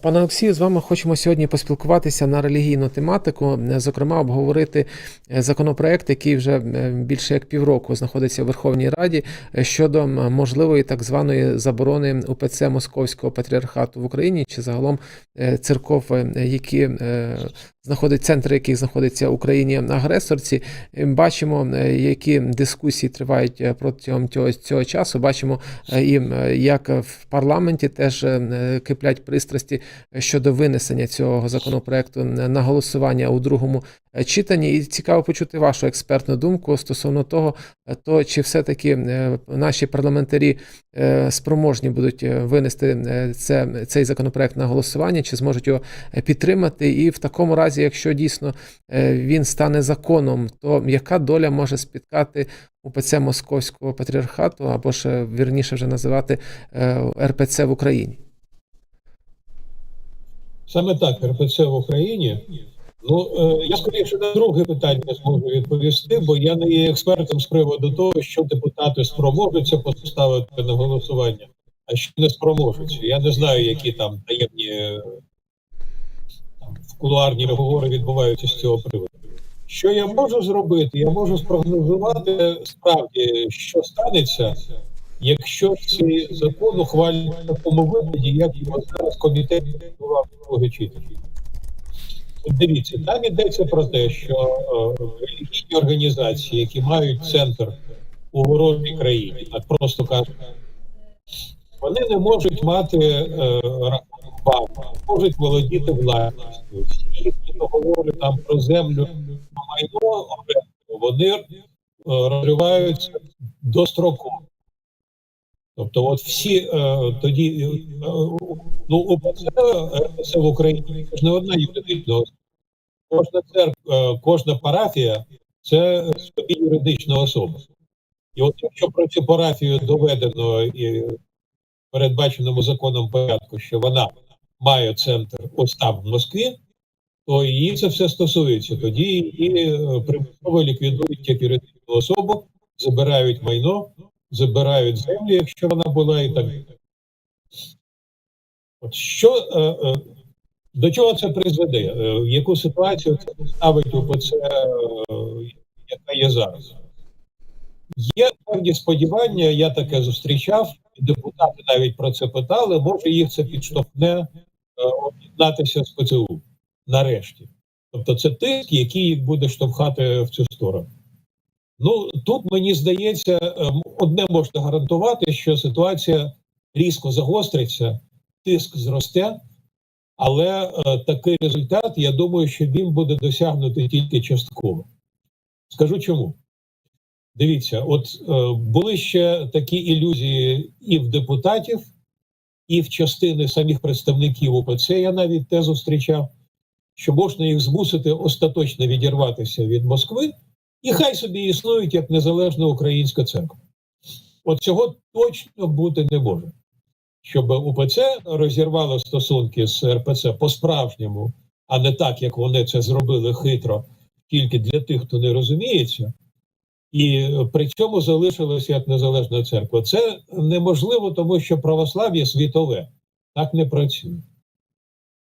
Пане Олексію, з вами хочемо сьогодні поспілкуватися на релігійну тематику, е, зокрема, обговорити е, законопроект, який вже е, більше як півроку знаходиться в Верховній Раді е, щодо можливої так званої заборони УПЦ Московського патріархату в Україні чи загалом е, церков, е, які знаходять центри, яких знаходиться в Україні агресорці. Е, Бачимо, е, які дискусії тривають е, протягом цього, цього часу. Бачимо е, і як в парламенті теж киплять пристрасті щодо винесення цього законопроекту на голосування у другому читанні. І цікаво почути вашу експертну думку стосовно того, то чи все-таки наші парламентарі спроможні будуть винести це, цей законопроект на голосування, чи зможуть його підтримати. І в такому разі, якщо дійсно е, він стане законом, то яка доля може спіткати УПЦ Московського патріархату, або ж е, вірніше вже називати е, РПЦ в Україні? Саме так, РПЦ в Україні. Ну, я скоріше на друге питання зможу відповісти, бо я не є експертом з приводу того, що депутати спроможуться поставити на голосування, а що не спроможуться. Я не знаю, які там таємні кулуарні розговори відбуваються з цього приводу. Що я можу зробити? Я можу спрогнозувати справді, що станеться, якщо цей закон ухвалять в такому вигляді, як його зараз комітет підготував до друге читання. Дивіться, там йдеться про те, що е, релігійні організації, які мають центр у ворожій країні, так просто кажуть, вони не можуть мати е, рахунок можуть володіти власністю. Всі їхні договори там про землю, майно вони е, розриваються достроково. Тобто, от всі е, тоді е, ну е, це в Україні не одна юридична особа. Кожна церква, кожна парафія це собі юридична особа. І от якщо про цю парафію доведено і передбаченому законом порядку, що вона має центр ось там в Москві, то її це все стосується. Тоді її е, примусово ліквідують як юридичну особу, забирають майно, забирають землю, якщо вона була, і так. От що е, е, до чого це призведе? В яку ситуацію це поставить УПЦ, яка є зараз? Є певні сподівання, я таке зустрічав, депутати навіть про це питали. Може, їх це підштовхне об'єднатися з ПЦУ нарешті. Тобто, це тиск, який їх буде штовхати в цю сторону. Ну тут мені здається, ем, одне можна гарантувати, що ситуація різко загостриться, тиск зросте, але е, такий результат, я думаю, що він буде досягнутий тільки частково. Скажу чому. Дивіться, от е, були ще такі ілюзії і в депутатів, і в частини самих представників УПЦ. Я навіть те зустрічав, що можна їх змусити остаточно відірватися від Москви, і хай собі існують як незалежна українська церква. От цього точно бути не може. Щоб УПЦ розірвало стосунки з РПЦ по-справжньому, а не так, як вони це зробили хитро, тільки для тих, хто не розуміється, і при цьому залишилося як незалежна церква. Це неможливо, тому що православ'я світове так не працює.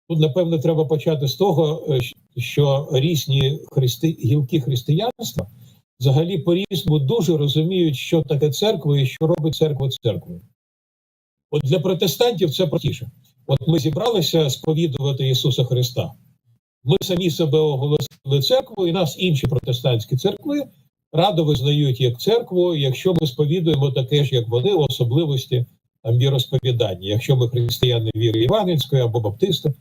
Тут, напевно, треба почати з того, е, що різні христи... гілки християнства взагалі по-різному дуже розуміють, що таке церква і що робить церква церквою. От для протестантів це простіше. От ми зібралися сповідувати Ісуса Христа. Ми самі себе оголосили церкву, і нас інші протестантські церкви радо визнають як церкву, якщо ми сповідуємо таке ж, як вони, особливості віросповідання. Якщо ми християни віри Євангельської або баптисти,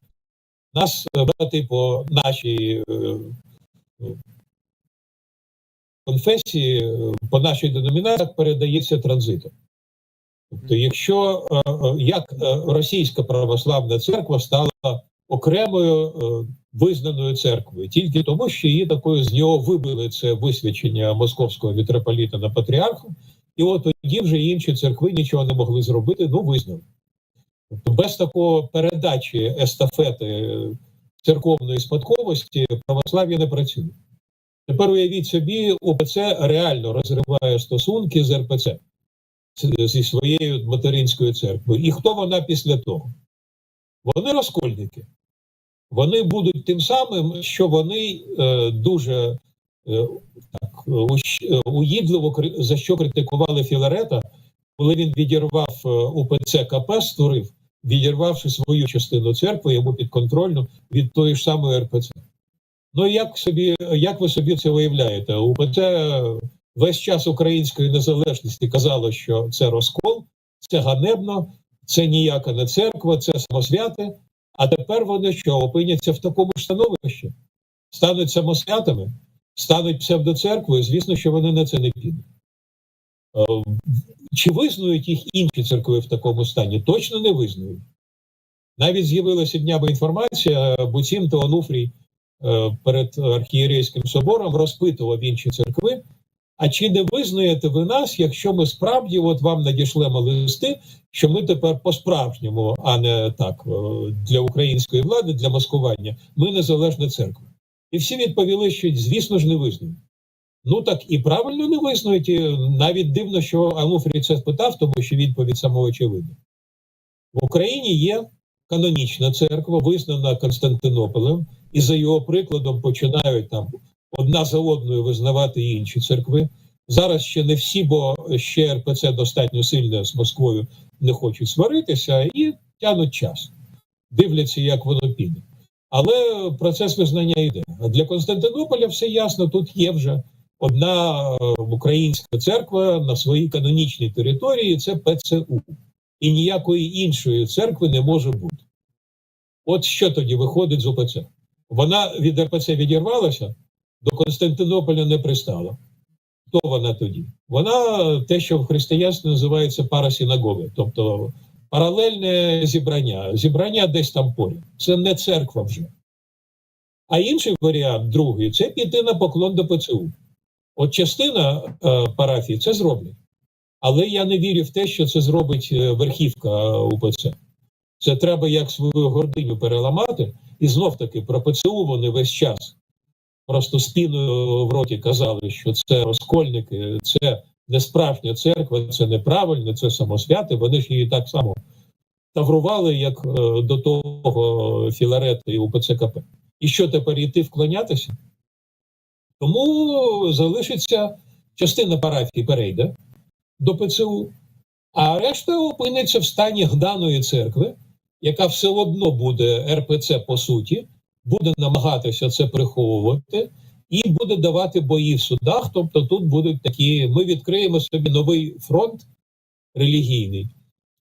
нас е, брати по нашій е, е, конфесії, по нашій деномінації передається транзитом. Тобто, якщо як російська православна церква стала окремою визнаною церквою, тільки тому, що її такою з нього вибили це висвячення московського митрополіта на патріарху, і от тоді вже інші церкви нічого не могли зробити, ну визнали. Тобто без такого передачі естафети е, церковної спадковості православ'я не працює. Тепер уявіть собі, УПЦ реально розриває стосунки з РПЦ зі своєю материнською церквою. І хто вона після того? Вони розкольники. Вони будуть тим самим, що вони е, дуже е, так, е, уїдливо за що критикували Філарета, коли він відірвав е, УПЦ КП, створив, відірвавши свою частину церкви, йому підконтрольну від тої ж самої РПЦ. Ну як собі, як ви собі це уявляєте? УПЦ весь час української незалежності казало, що це розкол, це ганебно, це ніяка не церква, це самосвяти. А тепер вони що опиняться в такому ж становищі, стануть самосвятами, стануть псевдоцерквою. Звісно, що вони на це не підуть. Е, Чи визнають їх інші церкви в такому стані? Точно не визнають. Навіть з'явилася днями інформація, буцімто Онуфрій е, перед архієрейським собором розпитував інші церкви. А чи не визнаєте ви нас, якщо ми справді от вам надішлемо листи, що ми тепер по-справжньому, а не так, е, для української влади, для маскування, ми незалежна церква? І всі відповіли, що звісно ж не визнають. Ну так і правильно не визнають. І навіть дивно, що Ануфрій це спитав, тому що відповідь самоочевидна. В Україні є канонічна церква, визнана Константинополем, і за його прикладом починають там одна за одною визнавати інші церкви. Зараз ще не всі, бо ще РПЦ достатньо сильно з Москвою не хочуть сваритися і тянуть час, дивляться, як воно піде. Але процес визнання йде. А для Константинополя все ясно, тут є вже одна е, українська церква на своїй канонічній території це ПЦУ. І ніякої іншої церкви не може бути. От що тоді виходить з ОПЦ? Вона від РПЦ відірвалася, до Константинополя не пристала. Хто вона тоді? Вона те, що в християнстві називається парасинагоги, тобто паралельне зібрання. Зібрання десь там поряд. Це не церква вже. А інший варіант, другий, це піти на поклон до ПЦУ. От частина е, парафії це зроблять. Але я не вірю в те, що це зробить е, верхівка УПЦ. Це треба як свою гординю переламати, і знов таки про ПЦУ вони весь час просто спіною в роті казали, що це розкольники, це не справжня церква, це неправильно, це самосвяти. Вони ж її так само таврували, як е, до того Філарета і УПЦКП. І що тепер йти вклонятися? Тому залишиться частина парафії перейде до ПЦУ, а решта опиниться в стані гданої церкви, яка все одно буде РПЦ по суті, буде намагатися це приховувати і буде давати бої в судах. Тобто, тут будуть такі: ми відкриємо собі новий фронт релігійний,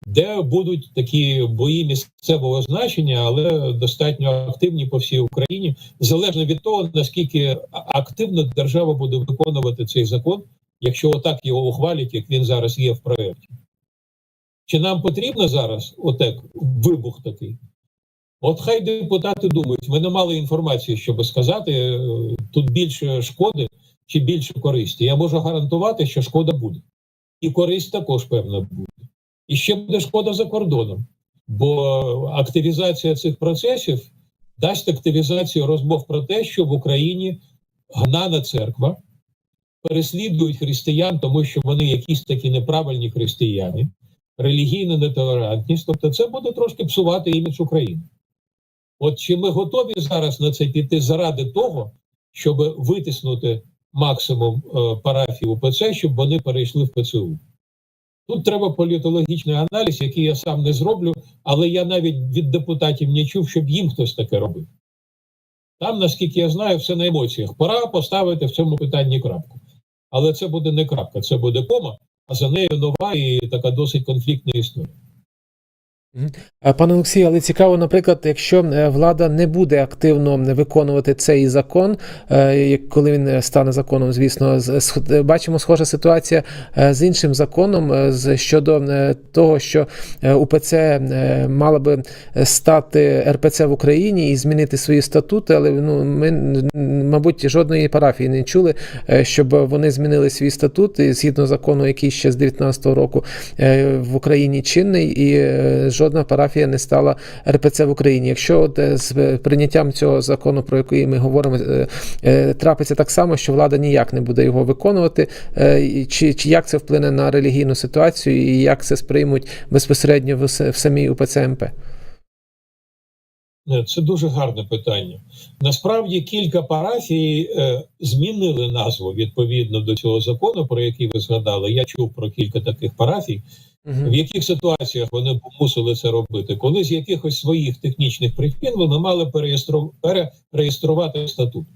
де будуть такі бої місцевого значення, але достатньо активні по всій Україні, залежно від того, наскільки активно держава буде виконувати цей закон, якщо отак його ухвалять, як він зараз є в проєкті. Чи нам потрібно зараз отак вибух такий? От хай депутати думають, ми не мали інформації, щоб сказати, е, тут більше шкоди чи більше користі. Я можу гарантувати, що шкода буде. І користь також певна буде. І ще буде шкода за кордоном, бо активізація цих процесів дасть активізацію розмов про те, що в Україні гнана церква переслідують християн, тому що вони якісь такі неправильні християни, релігійна нетолерантність. Тобто, це буде трошки псувати імідж України. От чи ми готові зараз на це піти заради того, щоб витиснути максимум е, парафій УПЦ, щоб вони перейшли в ПЦУ? Тут треба політологічний аналіз, який я сам не зроблю, але я навіть від депутатів не чув, щоб їм хтось таке робив. Там, наскільки я знаю, все на емоціях. Пора поставити в цьому питанні крапку. Але це буде не крапка, це буде кома, а за нею нова і така досить конфліктна історія. А, Пане Олексію, але цікаво, наприклад, якщо е, влада не буде активно виконувати цей закон, е, коли він е, стане законом, звісно, бачимо схожа ситуація е, з іншим законом е, щодо е, того, що е, УПЦ е, мала би стати РПЦ в Україні і змінити свої статути, але ну ми, мабуть, жодної парафії не чули, е, щоб вони змінили свій статут і згідно закону, який ще з 19-го року е, в Україні чинний, і е, жодна парафія не стала РПЦ в Україні. Якщо от е, з прийняттям цього закону, про який ми говоримо, е, е, трапиться так само, що влада ніяк не буде його виконувати, е, чи, чи як це вплине на релігійну ситуацію, і як це сприймуть безпосередньо в, в самій УПЦ МП? Е, Це дуже гарне питання. Насправді кілька парафій е, змінили назву відповідно до цього закону, про який ви згадали. Я чув про кілька таких парафій. В яких ситуаціях вони мусили це робити? Коли з якихось своїх технічних причин вони мали перереєструвати статут.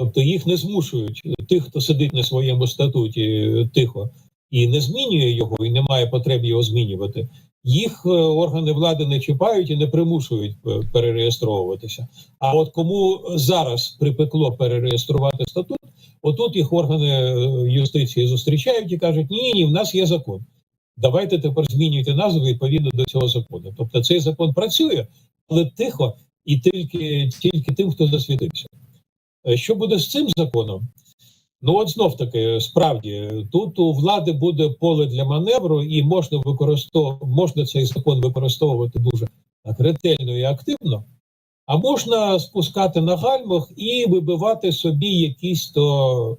Тобто їх не змушують тих, хто сидить на своєму статуті е, тихо і не змінює його, і не має потреб його змінювати. Їх е, органи влади не чіпають і не примушують е, перереєстровуватися. А от кому зараз припекло перереєструвати статут, отут їх органи юстиції зустрічають і кажуть: ні, ні, в нас є закон. Давайте тепер змінюйте назву відповідно до цього закону. Тобто цей закон працює, але тихо і тільки, тільки тим, хто засвітився. Е, Що буде з цим законом? Ну, от знов таки, справді, тут у влади буде поле для маневру, і можна використовувати, можна цей закон використовувати дуже ретельно і активно, а можна спускати на гальмах і вибивати собі якісь то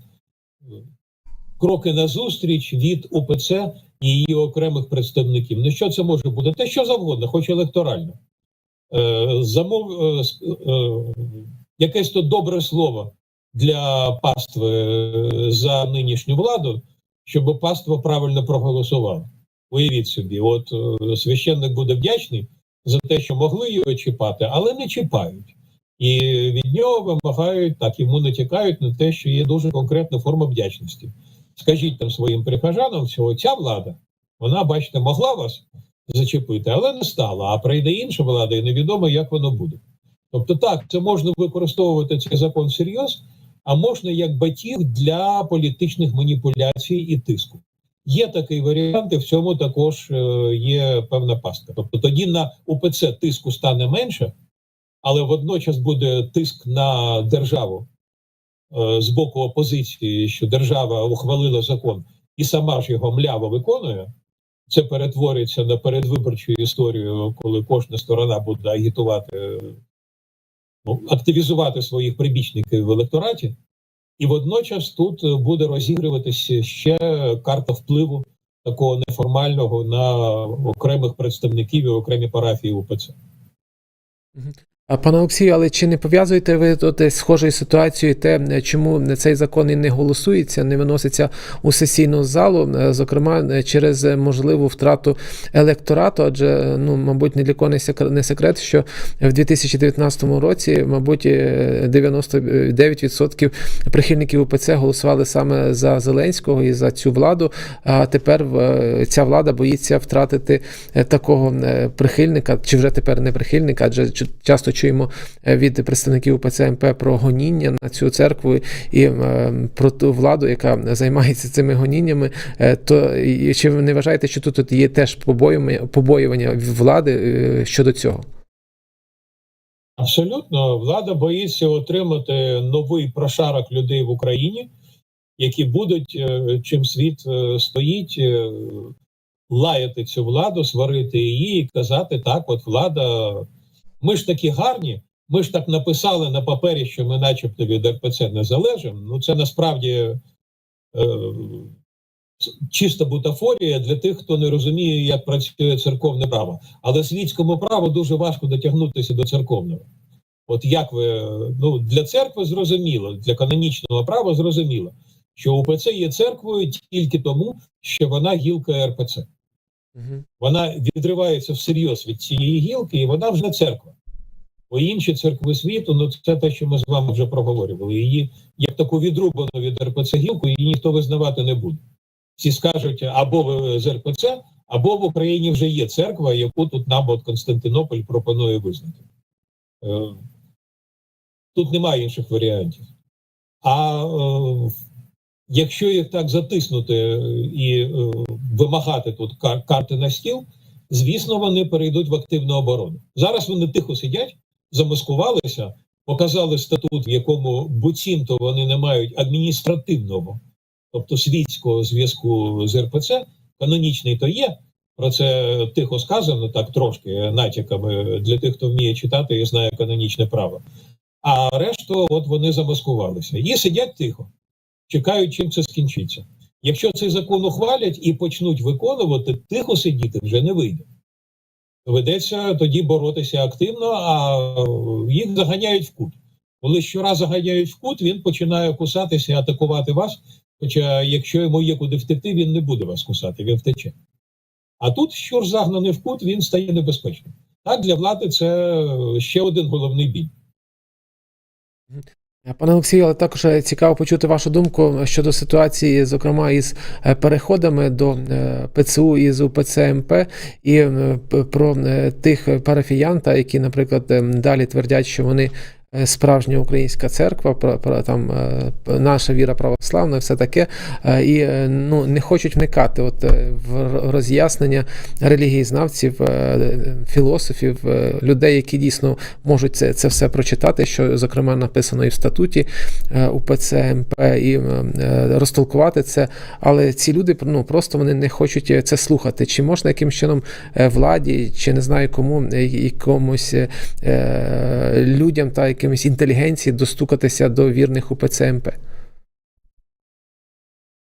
кроки назустріч від УПЦ і її окремих представників. Ну що це може бути? Те, що завгодно, хоч електорально. Е, замов, е, е, якесь то добре слово для пастви е, за нинішню владу, щоб паства правильно проголосувала. Уявіть собі, от е, священник буде вдячний за те, що могли його чіпати, але не чіпають. І від нього вимагають так, йому натякають на те, що є дуже конкретна форма вдячності. Скажіть там своїм прихожанам, що ця влада, вона, бачите, могла вас зачепити, але не стала. А прийде інша влада, і невідомо, як воно буде. Тобто, так, це можна використовувати цей закон всерйоз, а можна як батіг для політичних маніпуляцій і тиску. Є такий варіант, і в цьому також е, є певна пастка. Тобто тоді на УПЦ тиску стане менше, але водночас буде тиск на державу з боку опозиції, що держава ухвалила закон і сама ж його мляво виконує. Це перетвориться на передвиборчу історію, коли кожна сторона буде агітувати, е, ну, активізувати своїх прибічників в електораті, і водночас тут е, буде розігруватися ще карта впливу такого неформального на окремих представників і окремі парафії УПЦ. Пане Олексію, але чи не пов'язуєте ви тут схожою ситуацією те, чому цей закон і не голосується, не виноситься у сесійну залу, е, зокрема е, через можливу втрату електорату? Адже ну, мабуть, ні для кого не секрет, що в 2019 році, мабуть, е, 99% прихильників УПЦ голосували саме за Зеленського і за цю владу. А тепер е, ця влада боїться втратити е, такого е, прихильника, чи вже тепер не прихильника, адже ч- часто чуємо е, від представників УПЦ МП про гоніння на цю церкву і е, про ту владу, яка займається цими гоніннями. Е, То чи ви не вважаєте, що тут, тут є теж побоювання, влади е, щодо цього? Абсолютно, влада боїться отримати новий прошарок людей в Україні, які будуть, чим світ стоїть, лаяти цю владу, сварити її і казати: так, от влада, ми ж такі гарні, ми ж так написали на папері, що ми, начебто, від РПЦ не залежимо. Ну, це насправді е, чиста бутафорія для тих, хто не розуміє, як працює церковне право. Але світському праву дуже важко дотягнутися до церковного. От як ви ну для церкви зрозуміло, для канонічного права зрозуміло, що УПЦ є церквою тільки тому, що вона гілка РПЦ. Вона відривається всерйоз від цієї гілки, і вона вже церква. Бо інші церкви світу, ну це те, що ми з вами вже проговорювали. Її як таку відрубану від РПЦ гілку, її ніхто визнавати не буде. Всі скажуть або ви з РПЦ, або в Україні вже є церква, яку тут нам от Константинополь пропонує визнати. Е, Тут немає інших варіантів. А е, якщо їх так затиснути і е, вимагати тут кар- карти на стіл, звісно, вони перейдуть в активну оборону. Зараз вони тихо сидять, замаскувалися, показали статут, в якому буцімто вони не мають адміністративного, тобто світського зв'язку з РПЦ. Канонічний то є. Про це тихо сказано, так трошки натяками для тих, хто вміє читати і знає канонічне право. А решту, от вони замаскувалися і сидять тихо, чекають, чим це скінчиться. Якщо цей закон ухвалять і почнуть виконувати, тихо сидіти вже не вийде. Доведеться тоді боротися активно, а їх заганяють в кут. Коли щораз заганяють в кут, він починає кусатися атакувати вас. Хоча, якщо йому є куди втекти, він не буде вас кусати, він втече. А тут, ж загнаний в кут, він стає небезпечним. Так, для влади це ще один головний біль. Пане Олексію, але також е, цікаво почути вашу думку щодо ситуації, зокрема із е, переходами до е, ПЦУ із УПЦ МП і е, про е, тих парафіян, які, наприклад, е, далі твердять, що вони е, справжня українська церква, там е, наша віра православна, все таке, е, і е, ну не хочуть вникати от е, в роз'яснення релігієзнавців, е, філософів, е, людей, які дійсно можуть це, це все прочитати, що зокрема написано і в статуті е, УПЦ МП, і е, розтолкувати це. Але ці люди ну, просто вони не хочуть це слухати. Чи можна якимось чином е, владі, чи не знаю кому, е, якомусь е, людям та якимось інтелігенції достукатися до вірних УПЦ МП?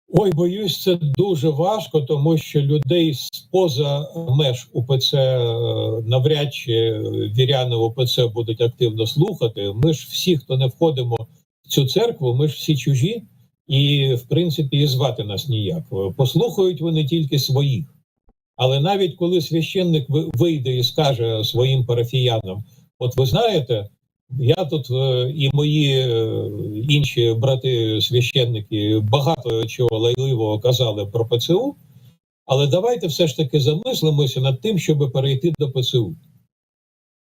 Ой, боюсь, це дуже важко, тому що людей поза меж УПЦ е, навряд чи віряни УПЦ будуть активно слухати. Ми ж всі, хто не входимо в цю церкву, ми ж всі чужі, і в принципі і звати нас ніяк. Послухають вони тільки своїх. Але навіть коли священник вийде і скаже своїм парафіянам: от ви знаєте, я тут е, і мої е, інші брати священники багато чого лайливого казали про ПЦУ, але давайте все ж таки замислимося над тим, щоб перейти до ПЦУ.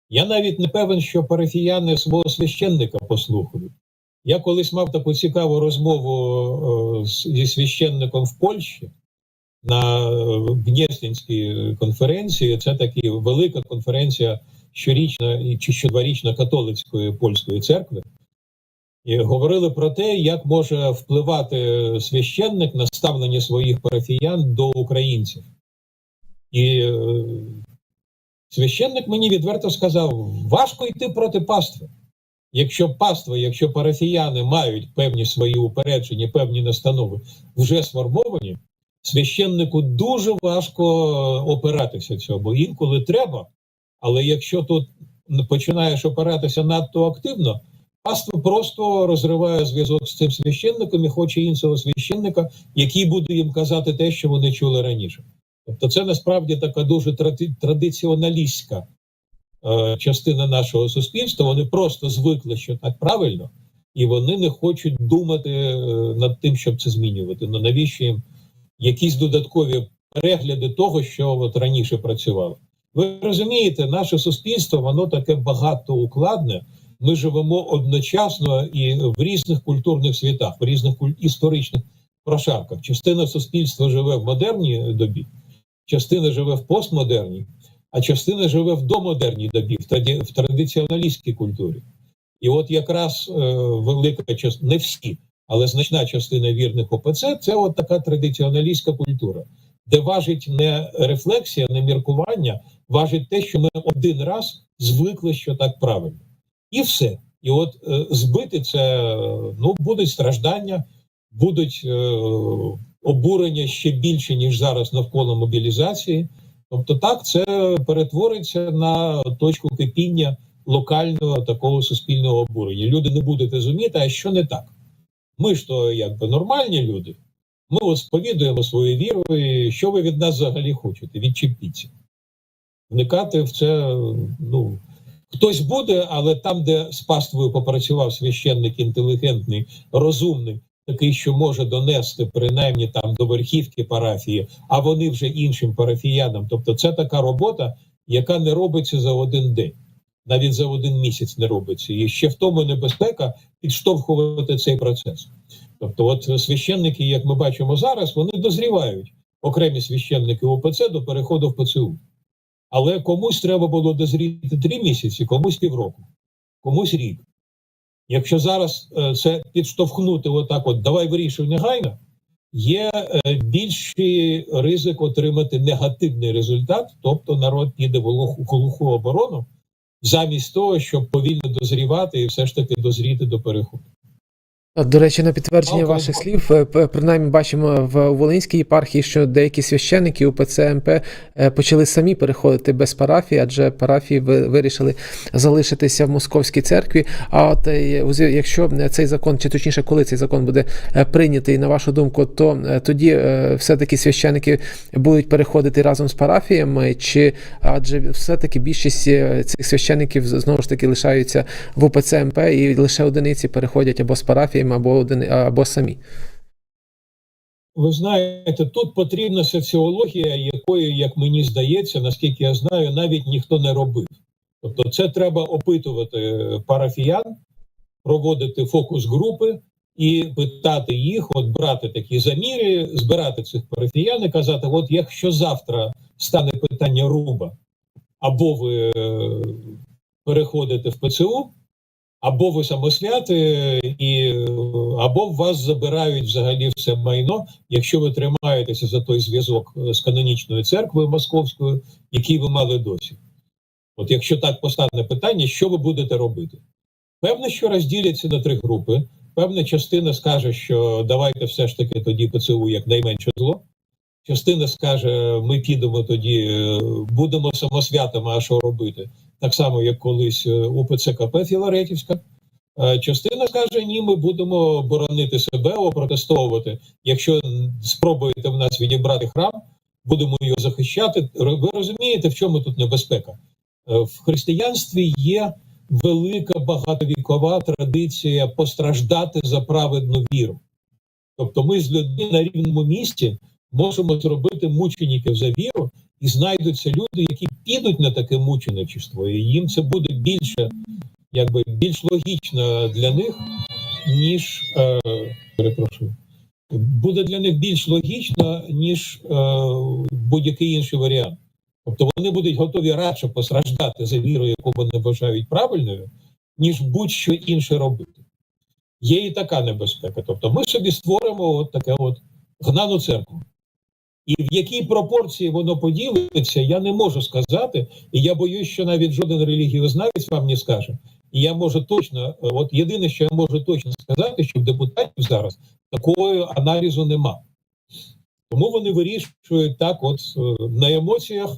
Я навіть не певен, що парафіяни свого священника послухають. Я колись мав таку цікаву розмову е, зі священником в Польщі на Гнєстинській конференції. Це така велика конференція щорічна чи щодворічна католицької польської церкви. І говорили про те, як може впливати священник на ставлення своїх парафіян до українців. І е, священник мені відверто сказав: важко йти проти пастви. Якщо паства, якщо парафіяни мають певні свої упередження, певні настанови вже сформовані, священнику дуже важко опиратися цьому. Інколи треба, але якщо тут починаєш опиратися надто активно, паства просто розриває зв'язок з цим священником і хоче іншого священника, який буде їм казати те, що вони чули раніше. Тобто, це насправді така дуже тради- традиціоналістська е, частина нашого суспільства. Вони просто звикли, що так правильно, і вони не хочуть думати е, над тим, щоб це змінювати. Ну навіщо їм якісь додаткові перегляди того, що от раніше працювало? Ви розумієте, наше суспільство воно таке багатоукладне. Ми живемо одночасно і в різних культурних світах, в різних історичних прошарках. Частина суспільства живе в модерній добі, частина живе в постмодерній, а частина живе в домодерній добі, в, траді... в традиціоналістській культурі. І от якраз е, велика частина, не всі, але значна частина вірних ОПЦ це от така традиціоналістська культура, де важить не рефлексія, не міркування, важить те, що ми один раз звикли, що так правильно. І все. І от е, збити це ну, будуть страждання, будуть е, обурення ще більше, ніж зараз навколо мобілізації. Тобто, так це перетвориться на точку кипіння локального такого суспільного обурення. Люди не будуть розуміти, а що не так. Ми ж то якби нормальні люди. Ми сповідуємо свою віру, і що ви від нас взагалі хочете? Відчепіться. Вникати в це, ну, хтось буде, але там, де з паствою попрацював священник інтелігентний, розумний, такий, що може донести принаймні там до верхівки парафії, а вони вже іншим парафіянам. Тобто, це така робота, яка не робиться за один день, навіть за один місяць не робиться. І ще в тому небезпека підштовхувати цей процес. Тобто, от священники, як ми бачимо зараз, вони дозрівають окремі священники УПЦ до переходу в ПЦУ. Але комусь треба було дозріти три місяці, комусь півроку, комусь рік. Якщо зараз е, це підштовхнути, отак, от давай вирішуй негайно, є е, більший ризик отримати негативний результат, тобто народ піде в глуху, глуху оборону, замість того, щоб повільно дозрівати і все ж таки дозріти до переходу. До речі, на підтвердження ваших слів, е, принаймні бачимо в у Волинській єпархії, що деякі священники УПЦ МП е, почали самі переходити без парафії, адже парафії ви- вирішили залишитися в московській церкві. А от е, у якщо е, цей закон, чи точніше, коли цей закон буде е, прийнятий, на вашу думку, то е, тоді е, все-таки священики будуть переходити разом з парафіями, чи адже все-таки більшість е, цих священиків знову ж таки лишаються в УПЦ МП і лише одиниці переходять або з парафіями, або одини, або самі. Ви знаєте, тут потрібна соціологія, якої, як мені здається, наскільки я знаю, навіть ніхто не робив. Тобто, це треба опитувати парафіян, проводити фокус-групи і питати їх, от брати такі заміри, збирати цих парафіян і казати: от якщо завтра стане питання руба, або ви е, переходите в ПЦУ, або ви самосвяти, і, або вас забирають взагалі все майно, якщо ви тримаєтеся за той зв'язок е, з канонічною церквою московською, який ви мали досі. От якщо так постане питання, що ви будете робити? Певно, що розділяться на три групи. Певна частина скаже, що давайте все ж таки тоді ПЦУ як найменше зло. Частина скаже, ми підемо тоді, е, будемо самосвятами, а що робити? Так само, як колись е, УПЦ Філаретівська. Е, Частина скаже, ні, ми будемо боронити себе, опротестовувати. Якщо спробуєте в нас відібрати храм, будемо його захищати. Ви розумієте, в чому тут небезпека? Е, В християнстві є велика багатовікова традиція постраждати за праведну віру. Тобто ми з людьми на рівному місці можемо зробити мучеників за віру, і знайдуться люди, які підуть на таке мученичество, і їм це буде більше, якби більш логічно для них, ніж е, перепрошую, буде для них більш логічно, ніж е, будь-який інший варіант. Тобто вони будуть готові радше постраждати за віру, яку вони вважають правильною, ніж будь-що інше робити. Є і така небезпека. Тобто ми собі створимо от таке от гнану церкву. І в якій пропорції воно поділиться, я не можу сказати. І я боюсь, що навіть жоден релігіознавець вам не скаже. І я можу точно, е, от єдине, що я можу точно сказати, що в депутатів зараз такого аналізу нема. Тому вони вирішують так, от е, на емоціях,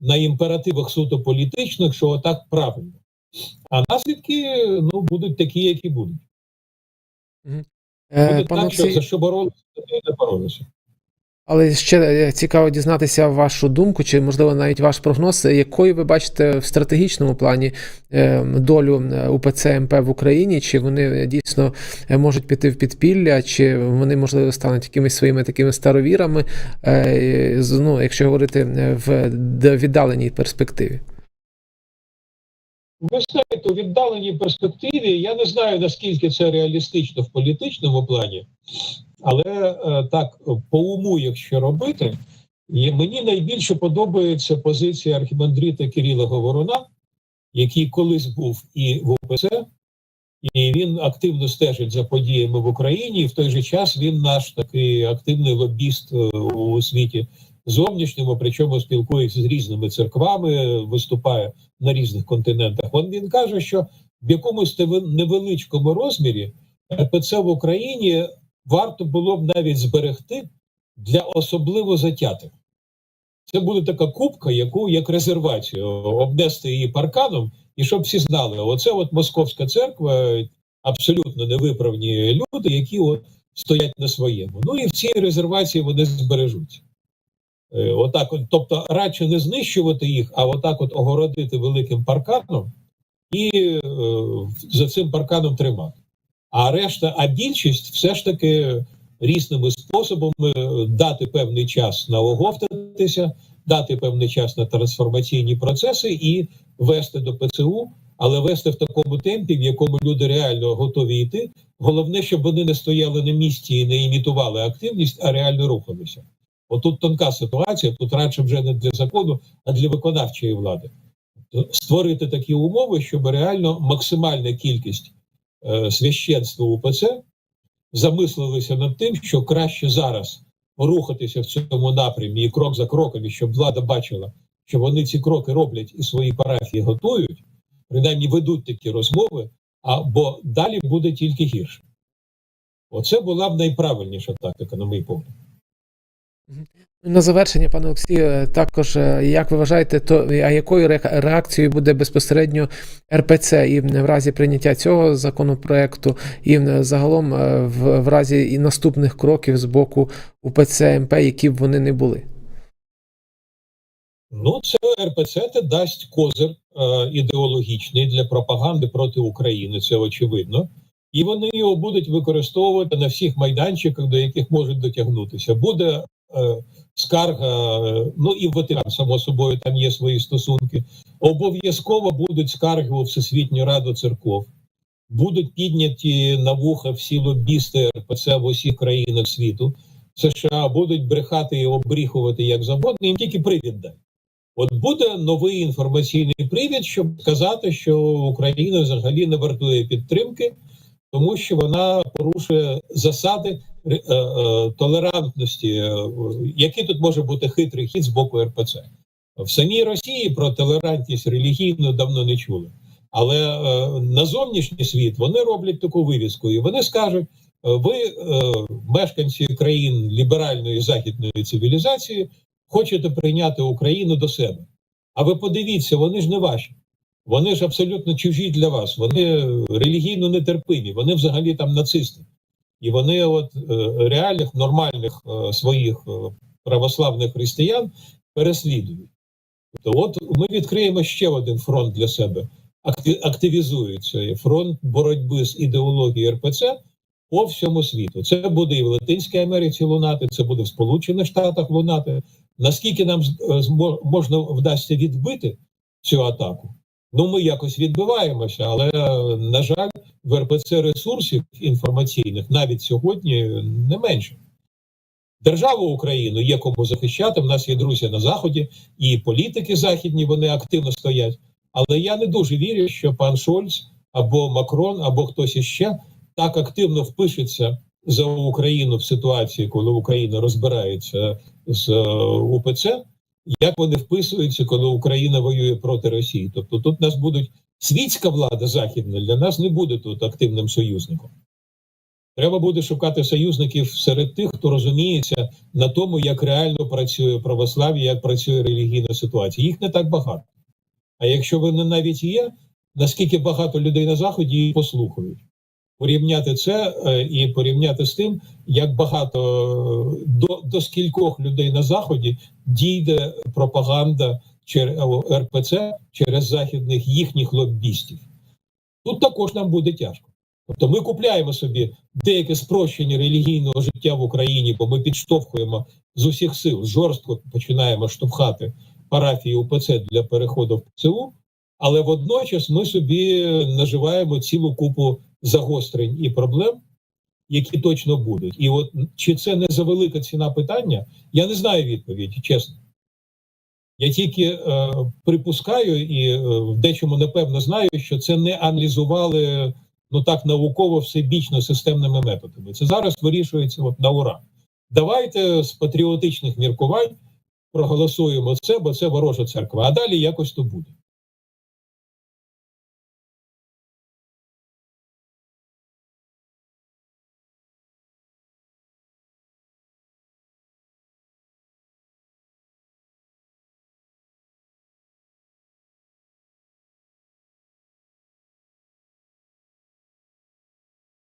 на імперативах суто політичних, що отак правильно. А наслідки ну, будуть такі, які будуть. Е, Буде пане так, що Олексій, за що боролися, те не боролися. Але ще е, цікаво дізнатися вашу думку, чи можливо навіть ваш прогноз, якою ви бачите в стратегічному плані е, долю е, УПЦ МП в Україні, чи вони дійсно е, можуть піти в підпілля, чи вони можливо стануть якимись своїми такими старовірами, е, ну, якщо говорити е, в віддаленій перспективі. Ви знаєте, у віддаленій перспективі я не знаю наскільки це реалістично в політичному плані, але е, так по уму, якщо робити, і мені найбільше подобається позиція архімандрита Кирила Говоруна, який колись був і в УПЦ, і він активно стежить за подіями в Україні. І в той же час він наш такий активний лобіст е, у світі зовнішньому, причому спілкується з різними церквами, виступає на різних континентах. Він, він каже, що в якомусь неве- невеличкому розмірі РПЦ в Україні варто було б навіть зберегти для особливо затятих. Це буде така кубка, яку як резервацію обнести її парканом, і щоб всі знали, оце от московська церква, абсолютно невиправні люди, які от стоять на своєму. Ну і в цій резервації вони збережуться. Е, Отак, от, тобто, радше не знищувати їх, а отак от огородити великим парканом і е, за цим парканом тримати. А решта, а більшість все ж таки різними способами е, дати певний час на оговтатися, дати певний час на трансформаційні процеси і вести до ПЦУ, але вести в такому темпі, в якому люди реально готові йти. Головне, щоб вони не стояли на місці і не імітували активність, а реально рухалися. Отут тонка ситуація, тут радше вже не для закону, а для виконавчої влади. Тобто Створити такі умови, щоб реально максимальна кількість е, священства УПЦ замислилися над тим, що краще зараз рухатися в цьому напрямі і крок за кроком, і щоб влада бачила, що вони ці кроки роблять і свої парафії готують, принаймні ведуть такі розмови, а бо далі буде тільки гірше. Оце була б найправильніша тактика, на мій погляд. На завершення, пане Олексію, також е, як ви вважаєте, то а якою реакцією буде безпосередньо РПЦ і в разі прийняття цього законопроекту, і е, загалом е, в, в разі і наступних кроків з боку УПЦ МП, які б вони не були? Ну, це РПЦ те дасть козир е, ідеологічний для пропаганди проти України, це очевидно. І вони його будуть використовувати на всіх майданчиках, до яких можуть дотягнутися. Буде е, скарга, е, ну і Ватикан, само собою, там є свої стосунки. Обов'язково будуть скарги у Всесвітню Раду церков. Будуть підняті на вуха всі лобісти РПЦ в усіх країнах світу. США будуть брехати і обріхувати як завгодно, їм тільки привід дай. От буде новий інформаційний привід, щоб сказати, що Україна взагалі не вартує підтримки, тому що вона порушує засади е, е, толерантності. Е, Який тут може бути хитрий хід з боку РПЦ? В самій Росії про толерантність релігійну давно не чули. Але е, на зовнішній світ вони роблять таку вивіску, і вони скажуть: е, ви, е, мешканці країн ліберальної західної цивілізації, хочете прийняти Україну до себе. А ви подивіться, вони ж не ваші. Вони ж абсолютно чужі для вас. Вони релігійно нетерпимі, вони взагалі там нацисти. І вони, от е, реальних нормальних е, своїх е, православних християн переслідують. Тобто, от ми відкриємо ще один фронт для себе. Акти- Активізується фронт боротьби з ідеологією РПЦ по всьому світу. Це буде і в Латинській Америці лунати, це буде в Сполучених Штатах лунати. Наскільки нам можна вдасться відбити цю атаку? Ну, ми якось відбиваємося, але е, на жаль, в РПЦ ресурсів інформаційних навіть сьогодні не менше. Державу Україну є кому захищати. В нас є друзі на заході, і політики західні вони активно стоять. Але я не дуже вірю, що пан Шольц або Макрон, або хтось іще так активно впишеться за Україну в ситуації, коли Україна розбирається з е, УПЦ, як вони вписуються, коли Україна воює проти Росії. Тобто тут нас будуть світська влада західна для нас не буде тут активним союзником. Треба буде шукати союзників серед тих, хто розуміється на тому, як реально працює православ'я, як працює релігійна ситуація. Їх не так багато. А якщо вони навіть є, наскільки багато людей на заході їх послухають. Порівняти це е, і порівняти з тим, як багато е, до, до скількох людей на заході дійде пропаганда через РПЦ через західних їхніх лоббістів. Тут також нам буде тяжко. Тобто ми купляємо собі деяке спрощення релігійного життя в Україні, бо ми підштовхуємо з усіх сил, жорстко починаємо штовхати парафії УПЦ для переходу в ПЦУ, але водночас ми собі наживаємо цілу купу загострень і проблем, які точно будуть. І от чи це не завелика ціна питання, я не знаю відповіді, чесно. Я тільки е, припускаю і е, в дечому напевно знаю, що це не аналізували ну так науково всебічно системними методами. Це зараз вирішується от на ура. Давайте з патріотичних міркувань проголосуємо це, бо це ворожа церква. А далі якось то буде.